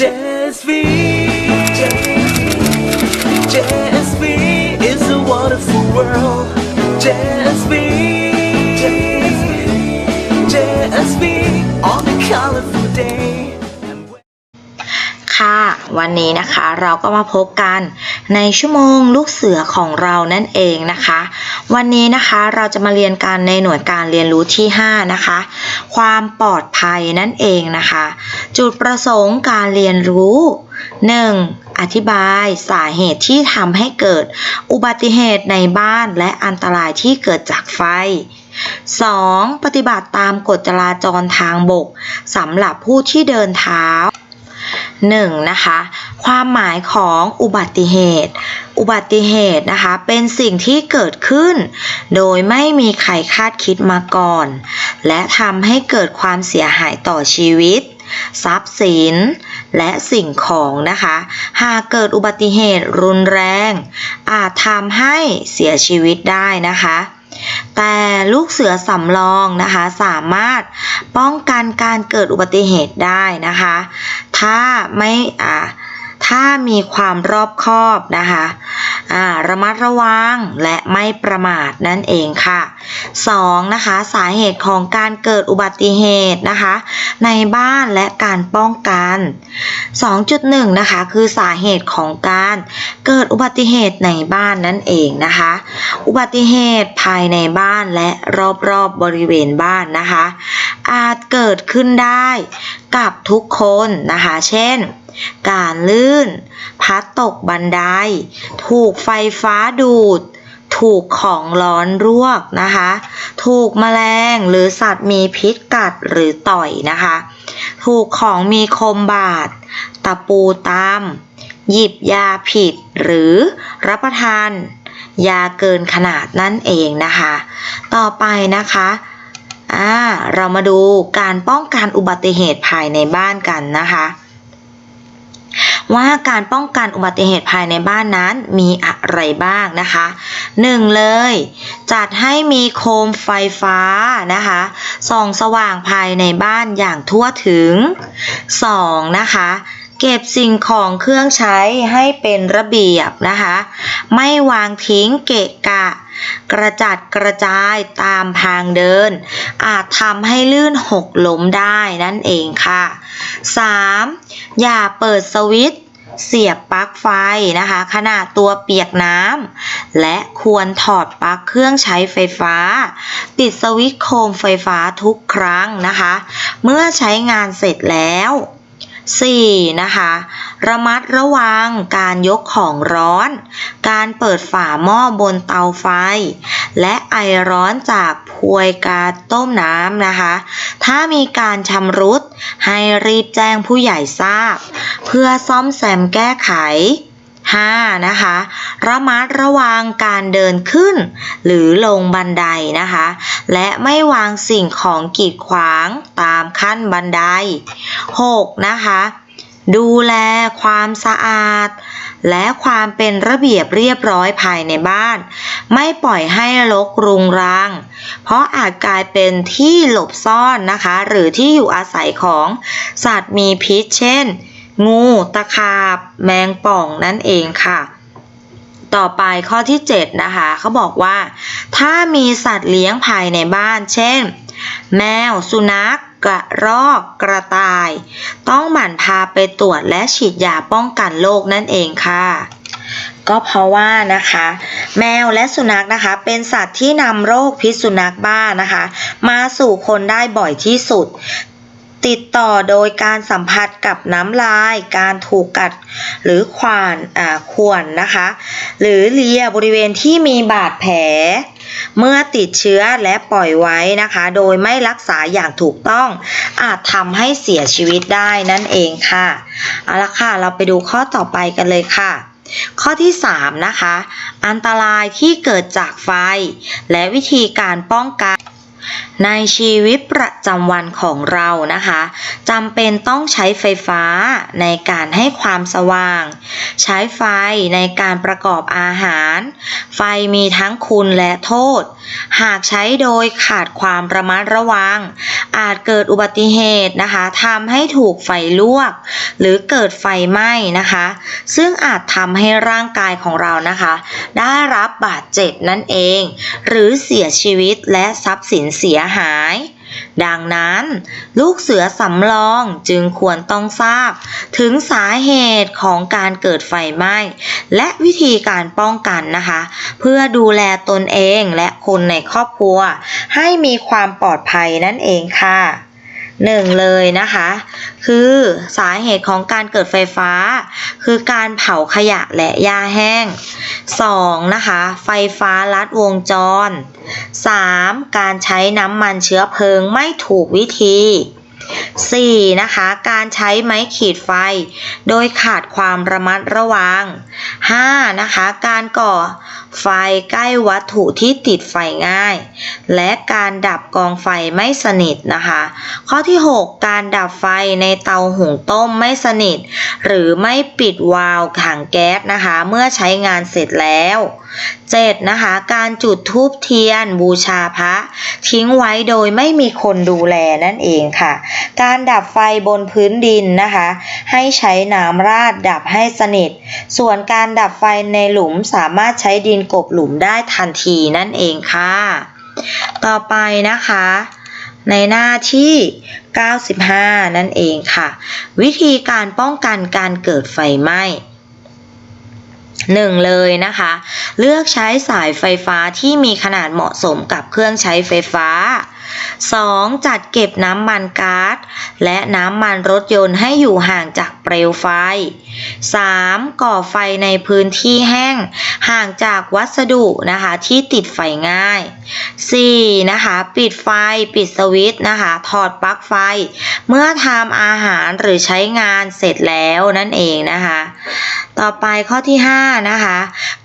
Jazz be, Jazz just is a wonderful world. Jazz be, Jazz just on the color. ค่ะ วันนี้นะคะเราก็มาพบกันในชั่วโมงลูกเสือของเรานั่นเองนะคะ วันนี้นะคะเราจะมาเรียนกันในหน่วยการเรียนรู้ที่ 5 นะคะ ความปลอดภัยนั่นเองนะคะ จุดประสงค์การเรียนรู้ 1. อธิบายสาเหตุที่ทำให้เกิดอุบัติเหตุในบ้านและอันตรายที่เกิดจากไฟ 2. ปฏิบัติตามกฎจราจรทางบกสำหรับผู้ที่เดินเท้า 1. นะคะ ความหมายของอุบัติเหตุ อุบัติเหตุนะคะ เป็นสิ่งที่เกิดขึ้น โดยไม่มีใครคาดคิดมาก่อน และทำให้เกิดความเสียหายต่อชีวิต ทรัพย์สิน และสิ่งของนะคะ หากเกิดอุบัติเหตุรุนแรง อาจทำให้เสียชีวิตได้นะคะ แต่ลูกเสือสำรองนะคะสามารถป้องกันการเกิดอุบัติเหตุได้นะคะ ถ้าไม่อ่าถ้ามีความรอบคอบนะคะ อ่าระมัดระวังและไม่ประมาทนั่นเองค่ะสองนะคะสาเหตุของการเกิดอุบัติเหตุนะคะในบ้านและการป้องกัน 2.1นะคะคือสาเหตุของการเกิดอุบัติเหตุในบ้านนั่นเองนะคะ อุบัติเหตุภายในบ้านและรอบๆบบริเวณบ้านนะคะ อาจเกิดขึ้นได้กับทุกคนนะคะ เช่น การลื่น พัดตกบันได ถูกไฟฟ้าดูด ถูกของร้อนรวกนะคะ ถูกแมลงหรือสัตว์มีพิษกัดหรือต่อยนะคะ ถูกของมีคมบาด ตะปูตามหยิบยาผิดหรือรับประทาน ยาเกินขนาดนั่นเองนะคะ ต่อไปนะคะอ่าเรามาดูการป้องกันอุบัติเหตุภายในบ้านกันนะคะ ว่าการป้องกันอุบัติเหตุภายในบ้านนั้นมีอะไรบ้างนะคะหนึ่งเลย จัดให้มีโคมไฟฟ้านะคะส่องสว่างภายในบ้านอย่างทั่วถึงสองนะคะ เก็บสิ่งของเครื่องใช้ให้เป็นระเบียบนะคะ ไม่วางทิ้งเกะกะ กระจัดกระจายตามทางเดิน อาจทำให้ลื่นหกล้มได้นั่นเองค่ะ 3. อย่าเปิดสวิตช์เสียบปลั๊กไฟนะคะขณะตัวเปียกน้ำและควรถอดปลั๊กเครื่องใช้ไฟฟ้าปิดสวิตช์โคมไฟฟ้าทุกครั้งนะคะ เมื่อใช้งานเสร็จแล้ว 4. นะคะ ระมัดระวังการยกของร้อน การเปิดฝาหม้อบนเตาไฟ และไอร้อนจากพวยการต้มน้ำนะคะ ถ้ามีการชำรุดให้รีบแจ้งผู้ใหญ่ทราบ เพื่อซ่อมแซมแก้ไข 5. นะคะระมัดระวังการเดินขึ้น หรือลงบันไดนะคะ และไม่วางสิ่งของกีดขวางตามขั้นบันได 6. นะคะดูแลความสะอาด และความเป็นระเบียบเรียบร้อยภายในบ้าน ไม่ปล่อยให้รกรุงรัง เพราะอาจกลายเป็นที่หลบซ่อนนะคะ หรือที่อยู่อาศัยของสัตว์มีพิษเช่น งู ตะขาบ แมงป่องนั่นเองค่ะ ต่อไปข้อที่7นะคะเขาบอกว่า ถ้ามีสัตว์เลี้ยงภายในบ้าน เช่น แมว สุนัขกระรอกกระต่าย ต้องหมั่นพาไปตรวจและฉีดยาป้องกันโรคนั่นเองค่ะ ก็เพราะว่านะคะ แมวและสุนัขนะคะ เป็นสัตว์ที่นำโรคพิษสุนัขบ้านะคะ มาสู่คนได้บ่อยที่สุด ติดต่อโดยการสัมผัสกับน้ำลาย การถูกกัดหรือขวานอ่าข่วนนะคะ หรือเลียบริเวณที่มีบาดแผล เมื่อติดเชื้อและปล่อยไว้นะคะ โดยไม่รักษาอย่างถูกต้อง อาจทำให้เสียชีวิตได้นั่นเองค่ะ เอาละค่ะ เราไปดูข้อต่อไปกันเลยค่ะข้อที่ 3 นะคะ อันตรายที่เกิดจากไฟ และวิธีการป้องกัน ในชีวิตประจำวันของเรานะคะจำเป็นต้องใช้ไฟฟ้าในการให้ความสว่าง ใช้ไฟในการประกอบอาหาร ไฟมีทั้งคุณและโทษ หากใช้โดยขาดความระมัดระวัง อาจเกิดอุบัติเหตุนะคะทำให้ถูกไฟลวก หรือเกิดไฟไหม้นะคะ ซึ่งอาจทำให้ร่างกายของเรานะคะ ได้รับบาดเจ็บนั่นเอง หรือเสียชีวิตและทรัพย์สินเสียหาย ดังนั้น ลูกเสือสำรองจึงควรต้องทราบ ถึงสาเหตุของการเกิดไฟไหม้ และวิธีการป้องกันนะคะ เพื่อดูแลตนเองและคนในครอบครัว ให้มีความปลอดภัยนั่นเองค่ะ หนึ่งเลยนะคะ คือสาเหตุของการเกิดไฟฟ้า คือการเผาขยะและหญ้าแห้ง 2. นะคะ ไฟฟ้าลัดวงจร 3. การใช้น้ำมันเชื้อเพลิงไม่ถูกวิธี 4. นะคะ การใช้ไม้ขีดไฟ โดยขาดความระมัดระวัง 5. นะคะ การก่อไฟใกล้วัตถุที่ติดไฟง่าย และการดับกองไฟไม่สนิทนะคะ ข้อที่ 6 การดับไฟในเตาหุงต้มไม่สนิท หรือไม่ปิดวาล์วถังแก๊สนะคะ เมื่อใช้งานเสร็จแล้ว 7. นะคะ การจุดธูปเทียนบูชาพระ ทิ้งไว้โดยไม่มีคนดูแลนั่นเองค่ะการดับไฟบนพื้นดินนะคะ ให้ใช้น้ำราดดับให้สนิท ส่วนการดับไฟในหลุมสามารถใช้ดินกบหลุมได้ทันทีนั่นเองค่ะ ต่อไปนะคะในหน้าที่ 95 นั่นเองค่ะ วิธีการป้องกันการเกิดไฟไหม้ หนึ่งเลยนะคะ เลือกใช้สายไฟฟ้าที่มีขนาดเหมาะสมกับเครื่องใช้ไฟฟ้า 2. จัดเก็บน้ำมันก๊าซและน้ำมันรถยนต์ให้อยู่ห่างจากเปลวไฟ 3. ก่อไฟในพื้นที่แห้ง ห่างจากวัสดุนะคะที่ติดไฟง่าย 4. นะคะปิดไฟปิดสวิตช์นะคะถอดปลั๊กไฟ เมื่อทำอาหารหรือใช้งานเสร็จแล้วนั่นเองนะคะ ต่อไปข้อที่ 5นะคะ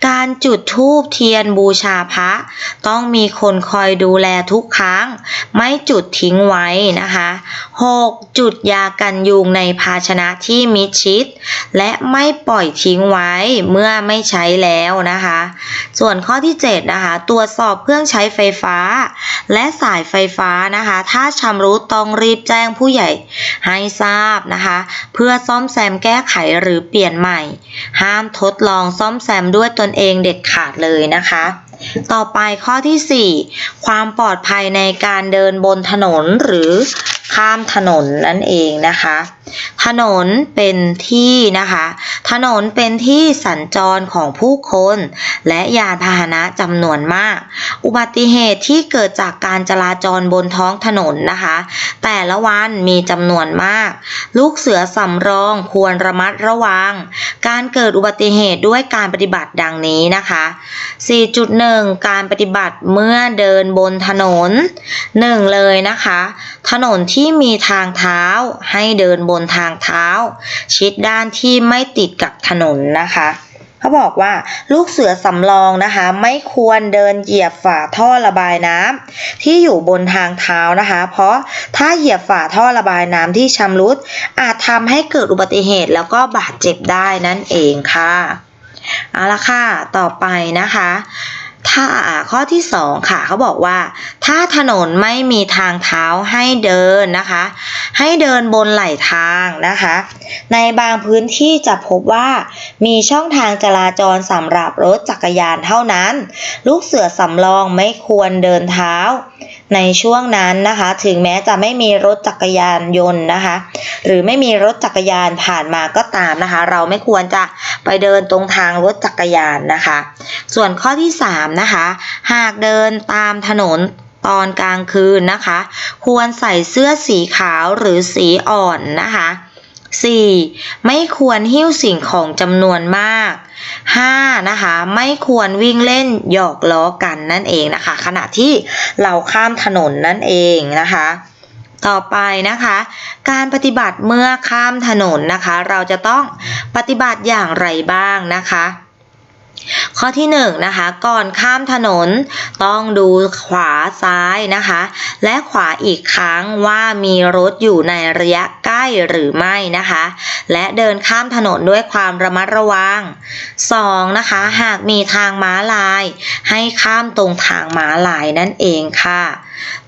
การจุดธูปเทียนบูชาพระ ต้องมีคนคอยดูแลทุกครั้ง ไม่จุดทิ้งไว้นะคะ 6. จุดยากันยุงในภาชนะที่มิดชิด และไม่ปล่อยทิ้งไว้เมื่อไม่ใช้แล้วนะคะ ส่วนข้อที่ 7 นะคะ ตรวจสอบเครื่องใช้ไฟฟ้า และสายไฟฟ้านะคะ ถ้าชำรุดต้องรีบแจ้งผู้ใหญ่ให้ทราบนะคะ เพื่อซ่อมแซมแก้ไขหรือเปลี่ยนใหม่ ห้ามทดลองซ่อมแซมด้วยตนเองเด็ดขาดเลยนะคะต่อไปข้อที่ 4 ความปลอดภัยในการเดินบนถนนหรือ ข้ามถนนนั่นเองนะคะ ถนนเป็นที่นะคะ ถนนเป็นที่สัญจรของผู้คน และยานพาหนะจำนวนมาก อุบัติเหตุที่เกิดจากการจราจรบนท้องถนนนะคะ แต่ละวันมีจำนวนมาก ลูกเสือสำรองควรระมัดระวัง การเกิดอุบัติเหตุด้วยการปฏิบัติดังนี้นะคะ 4.1 การปฏิบัติเมื่อเดินบนถนน 1 เลยนะคะ ถนนที่ที่มีทางเท้า ให้เดินบนทางเท้า ชิดด้านที่ไม่ติดกับถนนนะคะเขาบอกว่าลูกเสือสำรองนะคะ ไม่ควรเดินเหยียบฝาท่อระบายน้ำที่อยู่บนทางเท้านะคะ เพราะถ้าเหยียบฝาท่อระบายน้ำที่ชำรุด อาจทำให้เกิดอุบัติเหตุแล้วก็บาดเจ็บได้นั่นเองค่ะเอาละค่ะ ต่อไปนะคะ ถ้าข้อที่ 2 ค่ะเขาบอกว่า ถ้าถนนไม่มีทางเท้าให้เดินนะคะ ให้เดินบนไหลทางนะคะ ในบางพื้นที่จะพบว่ามีช่องทางจราจรสำหรับรถจักรยานเท่านั้น ลูกเสือสำรองไม่ควรเดินเท้า ในช่วงนั้นนะคะ ถึงแม้จะไม่มีรถจักรยานยนต์นะคะ หรือไม่มีรถจักรยานผ่านมาก็ตามนะคะ เราไม่ควรจะไปเดินตรงทางรถจักรยานนะคะ ส่วนข้อที่3นะคะ หากเดินตามถนนตอนกลางคืนนะคะ ควรใส่เสื้อสีขาวหรือสีอ่อนนะคะ 4. ไม่ควรหิ้วสิ่งของจำนวนมาก 5. นะคะ ไม่ควรวิ่งเล่นหยอกล้อกันนั่นเองนะคะ ขณะที่เราข้ามถนนนั่นเองนะคะ ต่อไปนะคะ การปฏิบัติเมื่อข้ามถนนนะคะ เราจะต้องปฏิบัติอย่างไรบ้างนะคะ ข้อที่1นงนะคะก่อนข้ามถนนต้องดูขวาซ้ายนะคะ และขวาอีกครั้งว่ามีรถอยู่ในระยะ หรือไม่นะคะ และเดินข้ามถนนด้วยความระมัดระวัง 2. นะคะ หากมีทางม้าลาย ให้ข้ามตรงทางม้าลายนั่นเองค่ะ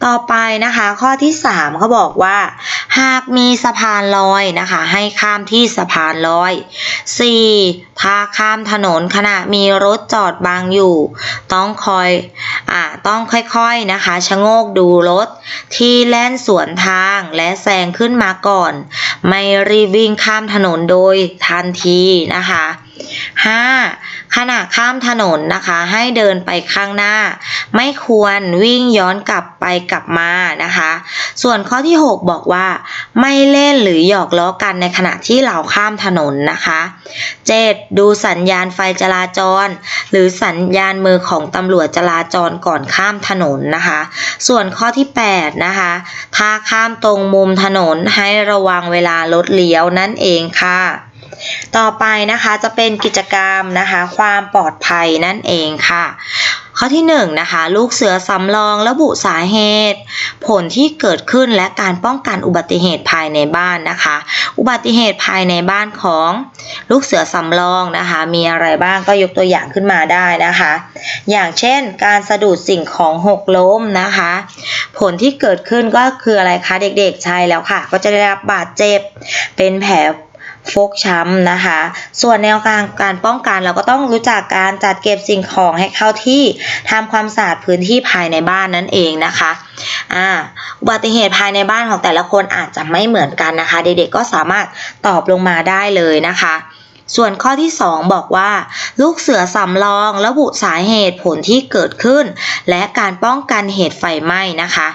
ต่อไปนะคะข้อที่ 3เขาบอกว่า หากมีสะพานลอยนะคะ ให้ข้ามที่สะพานลอย 4. ถ้าข้ามถนนขณะมีรถจอดบังอยู่ ต้องคอยอ่าต้องค่อยๆนะคะชะโงกดูรถ ที่แล่นสวนทางและแซงขึ้นมาก่อนไม่รีบวิ่งข้ามถนนโดยทันทีนะคะ 5. ขณะข้ามถนนนะคะ ให้เดินไปข้างหน้า ไม่ควรวิ่งย้อนกลับไปกลับมานะคะ ส่วนข้อที่ 6 บอกว่า ไม่เล่นหรือหยอกล้อกันในขณะที่เราข้ามถนนนะคะ 7. ดูสัญญาณไฟจราจร หรือสัญญาณมือของตำรวจจราจรก่อนข้ามถนนนะคะ ส่วนข้อที่ 8 นะคะ ถ้าข้ามตรงมุมถนนให้ระวังเวลารถเลี้ยวนั่นเองค่ะ ต่อไปนะคะจะเป็นกิจกรรมนะคะ ความปลอดภัยนั่นเองค่ะ ข้อที่1นงนะคะ ลูกเสือสำรองระบุสาเหตุ ผลที่เกิดขึ้นและการป้องกันอุบัติเหตุภายในบ้านนะคะ อุบัติเหตุภายในบ้านของลูกเสือสำรองนะคะ มีอะไรบ้างก็ยกตัวอย่างขึ้นมาได้นะคะ อย่างเช่น การสะดุดสิ่งของหกล้มนะคะ ผลที่เกิดขึ้นก็คืออะไรคะเด็กๆใช่แล้วค่ะ ก็จะได้รับบาดเจ็บเป็นแผล ฟกช้ำนะคะ ส่วนแนวทางการป้องกันเราก็ต้องรู้จักการจัดเก็บสิ่งของให้เข้าที่ทำความสะอาดพื้นที่ภายในบ้านนั่นเองนะคะอ่าอุบัติเหตุภายในบ้านของแต่ละคนอาจจะไม่เหมือนกันนะคะ เด็กๆก็สามารถตอบลงมาได้เลยนะคะ ส่วนข้อที่ 2 บอกว่า ลูกเสือสำรองระบุสาเหตุผลที่เกิดขึ้น และการป้องกันเหตุไฟไหม้นะคะ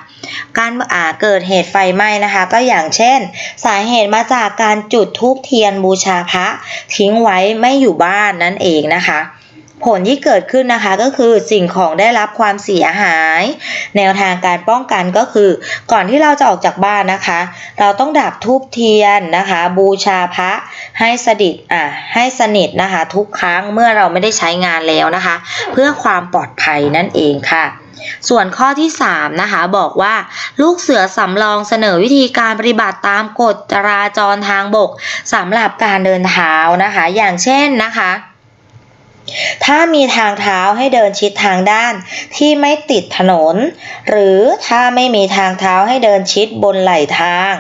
การอาเกิดเหตุไฟไหม้นะคะ ก็อย่างเช่น สาเหตุมาจากการจุดธูปเทียนบูชาพระ ทิ้งไว้ไม่อยู่บ้านนั่นเองนะคะ ผลที่เกิดขึ้นนะคะก็คือสิ่งของได้รับความเสียหาย แนวทางการป้องกันก็คือ ก่อนที่เราจะออกจากบ้านนะคะ เราต้องดับธูปเทียนนะคะ บูชาพระให้สดิดอ่าให้สนิทนะคะ ทุกครั้งเมื่อเราไม่ได้ใช้งานแล้วนะคะ เพื่อความปลอดภัยนั่นเองค่ะส่วนข้อที่ 3 นะคะ บอกว่า ลูกเสือสำรองเสนอวิธีการปฏิบัติตามกฎจราจรทางบกสำหรับการเดินเท้านะคะ อย่างเช่นนะคะ ถ้ามีทางเท้าให้เดินชิดทางด้านที่ไม่ติดถนน หรือถ้าไม่มีทางเท้าให้เดินชิดบนไหล่ทาง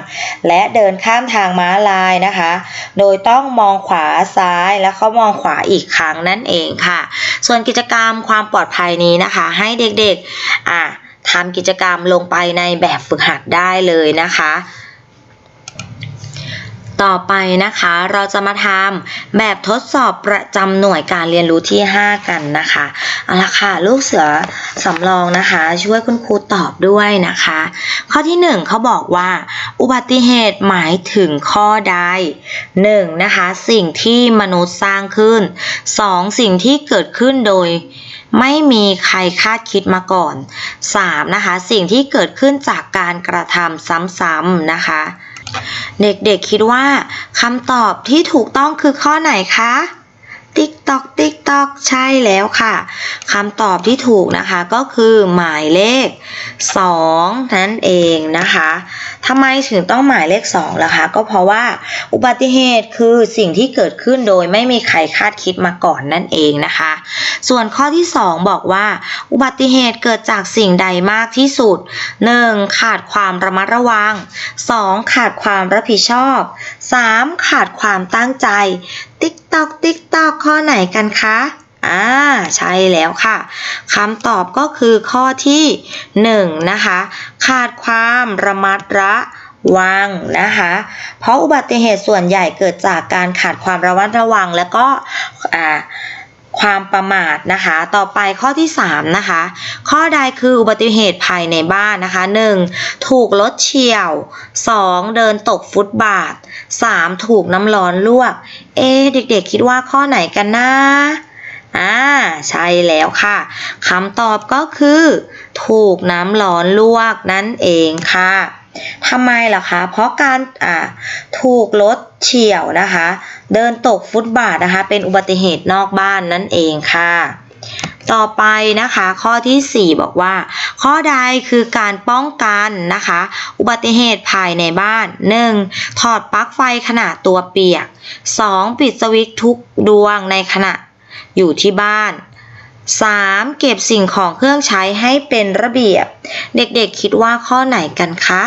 และเดินข้ามทางม้าลายนะคะ โดยต้องมองขวาซ้ายแล้วก็มองขวาอีกครั้งนั่นเองค่ะ ส่วนกิจกรรมความปลอดภัยนี้นะคะ ให้เด็กๆอะทำกิจกรรมลงไปในแบบฝึกหัดได้เลยนะคะ ต่อไปนะคะ เราจะมาทำแบบทดสอบประจำหน่วยการเรียนรู้ที่ 5 กันนะคะเอาละค่ะลูกเสือสำรองนะคะ ช่วยคุณครูตอบด้วยนะคะ ข้อที่ 1เขาบอกว่า อุบัติเหตุหมายถึงข้อใด 1. นะคะ สิ่งที่มนุษย์สร้างขึ้น 2. สิ่งที่เกิดขึ้นโดยไม่มีใครคาดคิดมาก่อน 3. นะคะ สิ่งที่เกิดขึ้นจากการกระทำซ้ำๆนะคะ เด็กๆคิดว่าคำตอบที่ถูกต้องคือข้อไหนคะติ๊กตอกติ๊กตอกใช่แล้วค่ะคำตอบที่ถูกนะคะก็คือหมายเลข 2 นั่นเองนะคะทำไมถึงต้องหมายเลข2ล่ะคะ ก็เพราะว่าอุบัติเหตุคือสิ่งที่เกิดขึ้นโดยไม่มีใครคาดคิดมาก่อนนั่นเองนะคะ ส่วนข้อที่ 2 บอกว่า อุบัติเหตุเกิดจากสิ่งใดมากที่สุด 1. ขาดความระมัดระวัง 2. ขาดความรับผิดชอบ 3. ขาดความตั้งใจ ติ๊กตอกติ๊กตอกข้อไหนกันคะ อ่าใช่แล้วค่ะคำตอบก็คือข้อที่1นะคะ ขาดความระมัดระวังนะคะ เพราะอุบัติเหตุส่วนใหญ่เกิดจากการขาดความระมัดระวังแล้วก็อ่าความประมาทนะคะ ต่อไปข้อที่ 3 นะคะ ข้อใดคืออุบัติเหตุภายในบ้านนะคะ 1. ถูกรถเฉี่ยว 2. เดินตกฟุตบาท 3. ถูกน้ำร้อนลวก เอ๊เด็กๆ คิดว่าข้อไหนกันนะ อ่าใช่แล้วค่ะคำตอบก็คือ ถูกน้ำร้อนลวกนั่นเองค่ะทำไมล่ะคะ เพราะการอ่าถูกรถเฉี่ยวนะคะ เดินตกฟุตบาทนะคะ เป็นอุบัติเหตุนอกบ้านนั่นเองค่ะ ต่อไปนะคะ ข้อที่ 4 บอกว่า ข้อใดคือการป้องกันนะคะ อุบัติเหตุภายในบ้าน 1. ถอดปลั๊กไฟขณะตัวเปียก 2. ปิดสวิตช์ทุกดวงในขณะ อยู่ที่บ้าน 3. เก็บสิ่งของเครื่องใช้ให้เป็นระเบียบ เด็กๆคิดว่าข้อไหนกันคะ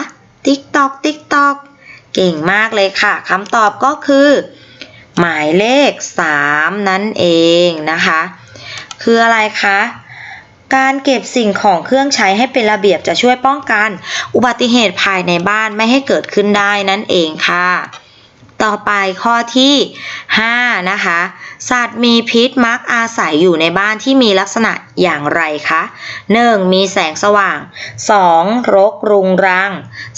ติ๊กตอกติ๊กตอกเก่งมากเลยค่ะคำตอบก็คือ หมายเลข 3 นั่นเองนะคะ คืออะไรคะการเก็บสิ่งของเครื่องใช้ให้เป็นระเบียบจะช่วยป้องกัน อุบัติเหตุภายในบ้านไม่ให้เกิดขึ้นได้นั่นเองค่ะ ต่อไปข้อที่ 5 นะคะ สัตว์มีพิษมักอาศัยอยู่ในบ้านที่มีลักษณะอย่างไรคะ 1. มีแสงสว่าง 2. รกรุงรัง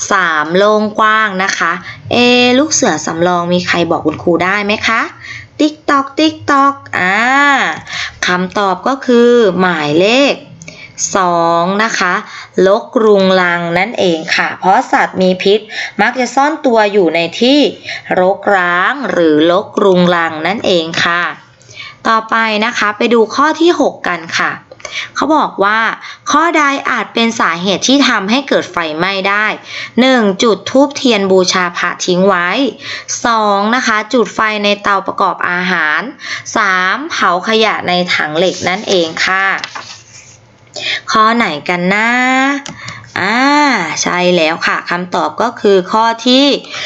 3. โล่งกว้างนะคะ เอ ลูกเสือสำรองมีใครบอกคุณครูได้ไหมคะ ติ๊กตอกติ๊กตอกอ่าคำตอบก็คือหมายเลข 2 นะคะลกรุงรังนั่นเองค่ะ เพราะสัตว์มีพิษมักจะซ่อนตัวอยู่ในที่รกร้างหรือลกรุงรังนั่นเองค่ะ ต่อไปนะคะไปดูข้อที่ 6 กันค่ะ เขาบอกว่า ข้อใดอาจเป็นสาเหตุที่ทำให้เกิดไฟไหม้ได้ 1. จุดทูบเทียนบูชาพระทิ้งไว้ 2. นะคะ จุดไฟในเตาประกอบอาหาร 3. เผาขยะในถังเหล็กนั่นเองค่ะ ข้อไหนกันนะอ่าใช่แล้วค่ะคำตอบก็คือข้อที่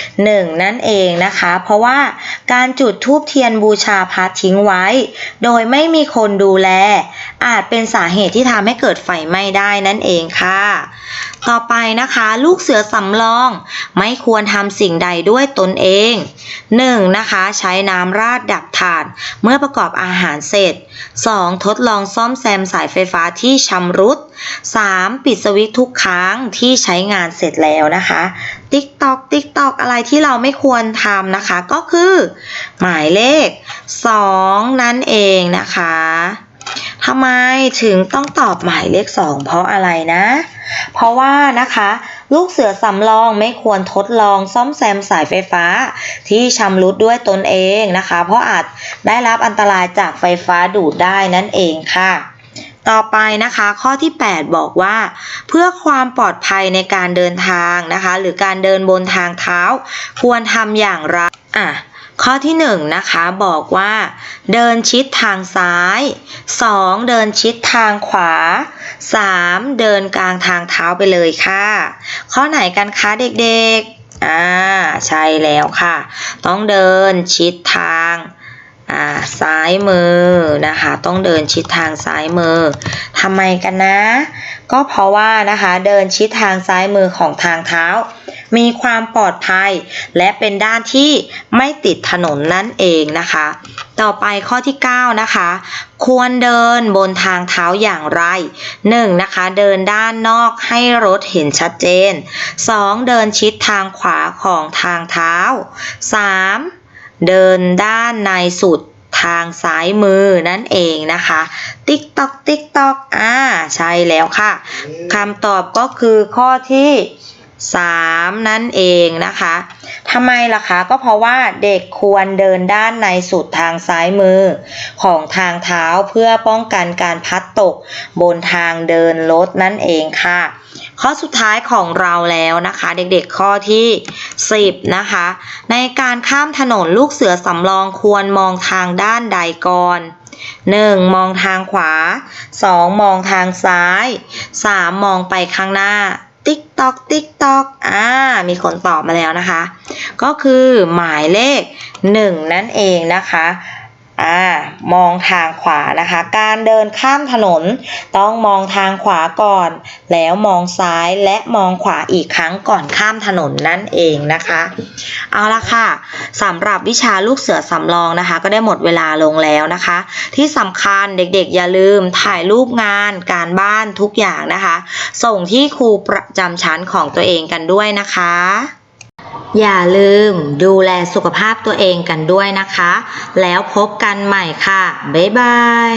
1 นั่นเองนะคะ เพราะว่าการจุดธูปเทียนบูชาพระทิ้งไว้ โดยไม่มีคนดูแล อาจเป็นสาเหตุที่ทำให้เกิดไฟไหม้ได้นั่นเองค่ะ ต่อไปนะคะ ลูกเสือสำรอง ไม่ควรทำสิ่งใดด้วยตนเอง 1. นะคะ ใช้น้ำราดดับถ่าน เมื่อประกอบอาหารเสร็จ 2. ทดลองซ่อมแซมสายไฟฟ้าที่ชำรุด 3. ปิดสวิตช์ทุกครั้งที่ใช้งานเสร็จแล้วนะคะ ติ๊กตอกติ๊กตอกอะไรที่เราไม่ควรทำนะคะ ก็คือ หมายเลข 2 นั่นเองนะคะ ทำไมถึงต้องตอบหมายเลข2เพราะอะไรนะ เพราะว่านะคะ ลูกเสือสำรองไม่ควรทดลองซ่อมแซมสายไฟฟ้า ที่ชำรุดด้วยตนเองนะคะ เพราะอาจได้รับอันตรายจากไฟฟ้าดูดได้นั่นเองค่ะต่อไปนะคะข้อที่ 8 บอกว่า เพื่อความปลอดภัยในการเดินทางนะคะ หรือการเดินบนทางเท้า ควรทำอย่างไรอะ ข้อที่1นงนะคะบอกว่า เดินชิดทางซ้าย 2. เดินชิดทางขวา 3. เดินกลางทางเท้าไปเลยค่ะ ข้อไหนกันคะเด็กๆอ่าใช่แล้วค่ะ ต้องเดินชิดทาง อ่าซ้ายมือนะคะ ต้องเดินชิดทางซ้ายมือทำไมกันนะ ก็เพราะว่านะคะเดินชิดทางซ้ายมือของทางเท้า มีความปลอดภัย และเป็นด้านที่ไม่ติดถนนนั่นเองนะคะ ต่อไปข้อที่ 9 นะคะ ควรเดินบนทางเท้าอย่างไร 1. นะคะ เดินด้านนอกให้รถเห็นชัดเจน 2. เดินชิดทางขวาของทางเท้า 3. เดินด้านในสุดทางซ้ายมือนั่นเองนะคะ ติ๊กตอกติ๊กตอกอ่าใช่แล้วค่ะคำตอบก็คือข้อที่ 3 นั่นเองนะคะทำไมล่ะคะ ก็เพราะว่าเด็กควรเดินด้านในสุดทางซ้ายมือ ของทางเท้าเพื่อป้องกันการพัดตกบนทางเดินรถนั่นเองค่ะ ข้อสุดท้ายของเราแล้วนะคะ เด็กๆข้อที่ 10 นะคะ ในการข้ามถนนลูกเสือสำรองควรมองทางด้านใดก่อน 1. มองทางขวา 2. มองทางซ้าย 3. มองไปข้างหน้า ติ๊กตอกติ๊กตอกอ่า มีคนตอบมาแล้วนะคะ ก็คือหมายเลข 1 นั่นเองนะคะ อ่ามองทางขวานะคะ การเดินข้ามถนน ต้องมองทางขวาก่อน แล้วมองซ้ายและมองขวาอีกครั้งก่อนข้ามถนนนั่นเองนะคะ เอาละค่ะสำหรับวิชาลูกเสือสำรองนะคะ ก็ได้หมดเวลาลงแล้วนะคะ ที่สำคัญเด็กๆ อย่าลืมถ่ายรูปงานการบ้านทุกอย่างนะคะ ส่งที่ครูประจำชั้นของตัวเองกันด้วยนะคะ อย่าลืมดูแลสุขภาพตัวเองกันด้วยนะคะ แล้วพบกันใหม่ค่ะ บ๊ายบาย